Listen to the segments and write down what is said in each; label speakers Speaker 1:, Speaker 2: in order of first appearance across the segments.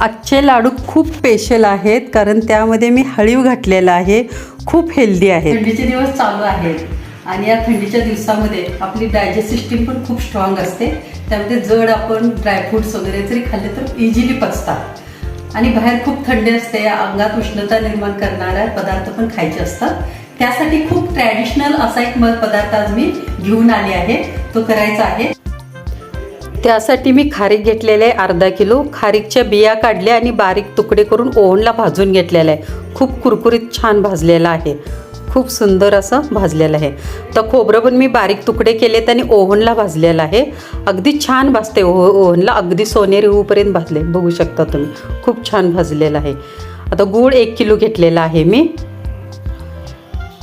Speaker 1: आजचे लाडू खूप स्पेशल आहेत कारण त्यामध्ये मी हळीव घातलेला आहे. खूप हेल्दी आहे थंडीचे दिवस चालू आहेत आणि या थंडीच्या दिवसामध्ये आपली डायजेस्ट सिस्टीम पण खूप स्ट्रॉंग असते. त्यामध्ये जड आपण ड्रायफ्रुट्स वगैरे जरी खाल्ले तर इझिली पचतात. आणि बाहेर खूप थंडी असते अंगात उष्णता निर्माण करणारा पदार्थ पण खायचे असतात. त्यासाठी खूप ट्रॅडिशनल असा एक पदार्थ आज मी घेऊन आले आहे. तो करायचा आहे त्यासाठी मी खारीक घेतलेले आहे अर्धा किलो. खारीकच्या बिया काढल्या आणि बारीक तुकडे करून ओव्हनला भाजून घेतलेलं आहे. खूप कुरकुरीत छान भाजलेला आहे. खूप सुंदर असं भाजलेलं आहे. तर खोबरं पण मी बारीक तुकडे केलेत आणि ओव्हनला भाजलेलं आहे. अगदी छान भाजते. ओ ओव्हनला अगदी सोनेरी होऊपर्यंत भाजले. बघू शकता तुम्ही. खूप छान भाजलेलं आहे. आता गूळ एक किलो घेतलेला आहे मी.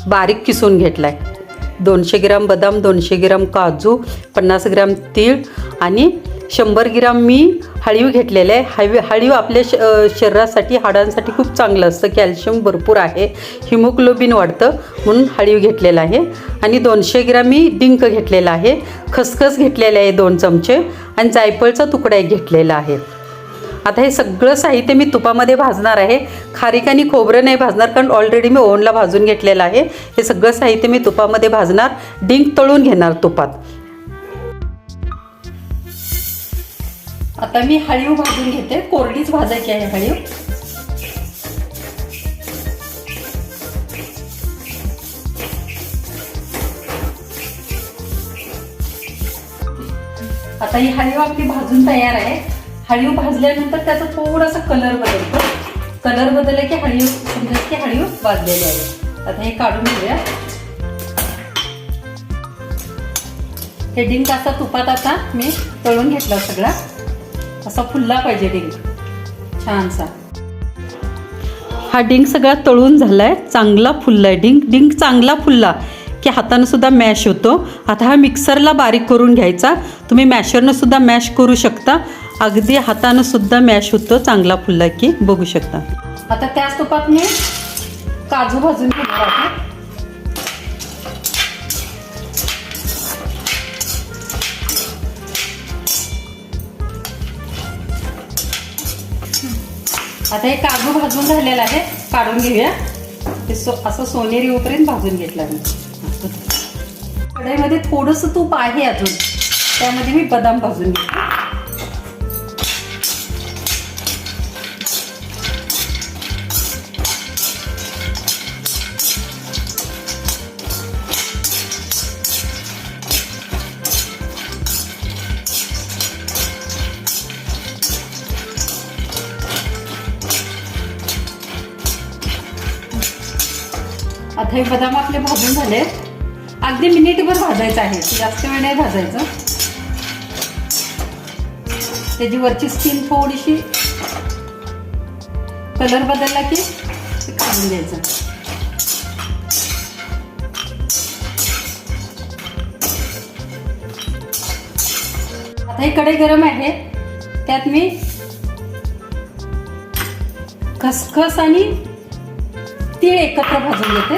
Speaker 1: बारीक किसून घेतला आहे दोनशे ग्राम बदाम दोनशे ग्राम काजू पन्नास ग्राम तीळ आणि शंभर ग्राम मी हळीव घेतलेले आहे. हळी हळीव आपल्या श शरीरासाठी हाडांसाठी खूप चांगलं असतं. कॅल्शियम भरपूर आहे. हिमोग्लोबिन वाढतं म्हणून हळीव घेतलेलं आहे. आणि दोनशे ग्राम मी डिंक घेतलेला आहे. खसखस घेतलेले आहे दोन चमचे आणि जायफळचा तुकडा एक घेतलेला आहे. आता हे सगळं साहित्य मी तुपामध्ये भाजणार आहे. खारीक आणि खोबरं नाही भाजणार कारण ऑलरेडी मी ओव्हनला भाजून घेतलेलं आहे. हे सगळं साहित्य मी तुपामध्ये भाजणार. डिंक तळून घेणार तुपात. आता मी हळीव भाजून घेते. कोरडीच भाजायची आहे हळीव. आता ही हळीव आपली भाजून तयार आहे. हळीव भाजल्यानंतर त्याचा थोडासा कलर बदलतो. कलर बदलला की हळीव समजा की हळीव भाजलेली आहे. आता हे काढून घेऊया. हे डिंक असा तुपात आता मी तळून घेतला सगळा. असा फुलला पाहिजे डिंग. छानसा. हा डिंग सगळा तळून झालाय. चांगला फुललाय डिंग. डिंग चांगला फुलला की हातानं सुद्धा मॅश होतो. आता हा मिक्सरला बारीक करून घ्यायचा. तुम्ही मॅशरनं सुद्धा मॅश करू शकता. अगदी हातानं सुद्धा मॅश होतो. चांगला फुलला की बघू शकता. आता त्याच तुपात मी काजू भाजून घेणार आता हे काजू भाजून झालेलं आहे काढून घेऊया. ते सो असं सोनेरी होईपर्यंत भाजून घेतलं मी. कढईमध्ये थोडंसं तूप आहे अजून. त्यामध्ये मी बदाम भाजून घेते. आता हे बदाम आपले भाजून झाले. अगदी मिनिटभर भाजायचं आहे. जास्त वेळ नाही भाजायचं. त्याची वरची स्किन थोडीशी कलर बदलला की ते काढून द्यायचं आता हे कढई गरम आहे. त्यात मी खसखस आणि तीळ एकत्र भाजून घेते.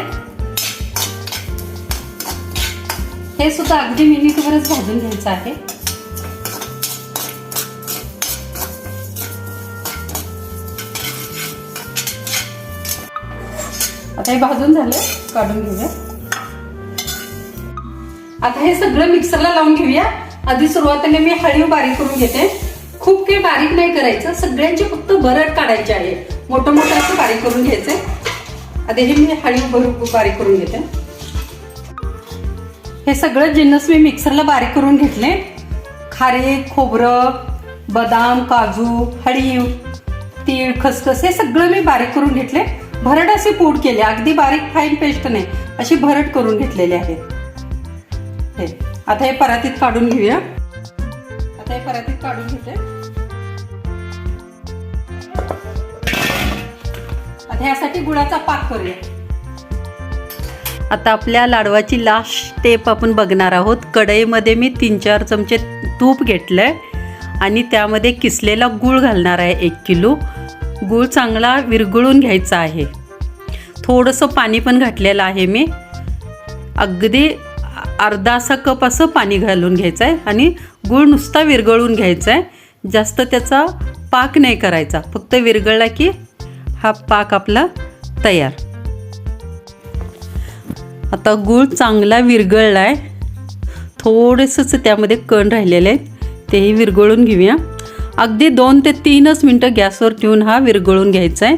Speaker 1: हे सुद्धा अगदी मिनिटभरच भाजून घ्यायचं आहे. आता हे भाजून झालं काढून घेऊया. आता हे सगळं मिक्सरला लावून घेऊया. आधी सुरुवातीला मी हळीव बारीक करून घेते. खूप काही बारीक नाही करायचं सगळ्यांची फक्त भरट काढायची आहे. मोठं मोठं असं बारीक करून घ्यायचंय आधी हे मी हळीव भरू बारीक करून घेते. हे सगळं जिन्नस मी मिक्सरला बारीक करून घेतले. खारे खोबरं बदाम काजू हळीव तीळ खसखस हे सगळं मी बारीक करून घेतले. भरट असे पूड केले. अगदी बारीक फाईन पेस्ट नाही. अशी भरट करून घेतलेली आहे. हे. आता हे परातीत काढून घेऊया. आता हे परातीत काढून घेते. ह्यासाठी गुळाचा पाक करूया. आता आपल्या लाडवाची लास्ट स्टेप आपण बघणार आहोत. कढईमध्ये मी तीन चार चमचे तूप घेतलं आहे आणि त्यामध्ये किसलेला गूळ घालणार आहे एक किलो. गूळ चांगला विरघळून घ्यायचा आहे. थोडंसं पाणी पण घातलेलं आहे मी. अगदी अर्धासा कप असं पाणी घालून घ्यायचं आहे आणि गूळ नुसता विरघळून घ्यायचा आहे जास्त त्याचा पाक नाही करायचा. फक्त विरघळला की हा पाक आपला तयार. आता गूळ चांगला विरघळला आहे थोडेसंच त्यामध्ये कण राहिलेले आहेत. तेही विरघळून घेऊया. अगदी दोन ते तीनच मिनटं गॅसवर ठेवून हा विरघळून घ्यायचा आहे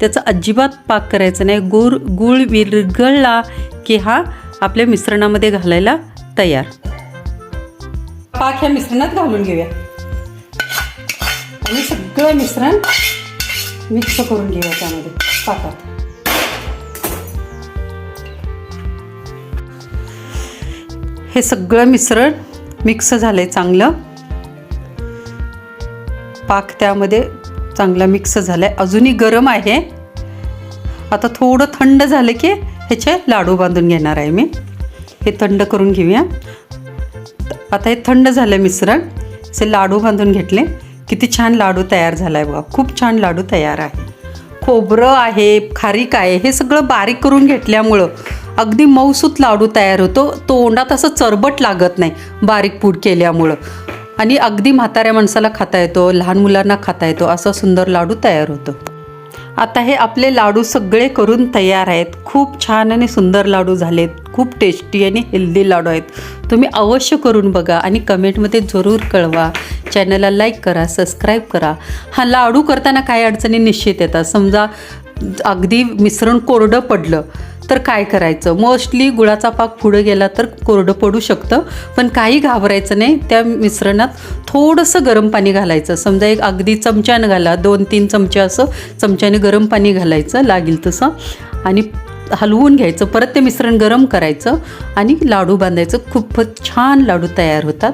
Speaker 1: त्याचा अजिबात पाक करायचा नाही. गूळ गूळ विरघळला की हा आपल्या मिश्रणामध्ये घालायला तयार. पाक ह्या मिश्रणात घालून घेऊया. आणि सगळं मिश्रण मिक्स करून घेऊया त्यामध्ये पाकात हे सगळं मिश्रण मिक्स झालं आहे चांगलं. पाक त्यामध्ये चांगला मिक्स झाला आहे अजूनही गरम आहे. आता थोडं थंड झालं की ह्याचे लाडू बांधून घेणार आहे मी. हे थंड करून घेऊया. आता हे थंड झालं मिश्रण. असे लाडू बांधून घेतले. किती छान लाडू तयार झाला आहे बघा. खूप छान लाडू तयार आहे. खोबरं आहे खारीक आहे हे सगळं बारीक करून घेतल्यामुळं अगदी मऊसूत लाडू तयार होतो. तोंडात असं चरबट लागत नाही बारीक पूड केल्यामुळं. आणि अगदी म्हाताऱ्या माणसाला खाता येतो लहान मुलांना खाता येतो असा सुंदर लाडू तयार होतो. आता हे आपले लाडू सगळे करून तयार आहेत. खूप छान आणि सुंदर लाडू झालेत. खूप टेस्टी आणि हेल्दी लाडू आहेत. तुम्ही अवश्य करून बघा आणि कमेंटमध्ये जरूर कळवा. चॅनलला लाईक करा सबस्क्राईब करा. हा लाडू करताना काही अडचणी निश्चित येतात. समजा अगदी मिश्रण कोरडं पडलं तर काय करायचं? मोस्टली गुळाचा पाक पुढं गेला तर कोरडं पडू शकतं पण काही घाबरायचं नाही. त्या मिश्रणात थोडंसं गरम पाणी घालायचं. समजा एक अगदी चमच्यानं घाला दोन तीन चमचे असं चमच्याने गरम पाणी घालायचं लागेल तसं. आणि हलवून घ्यायचं परत ते मिश्रण गरम करायचं आणि लाडू बांधायचं. खूपच छान लाडू तयार होतात.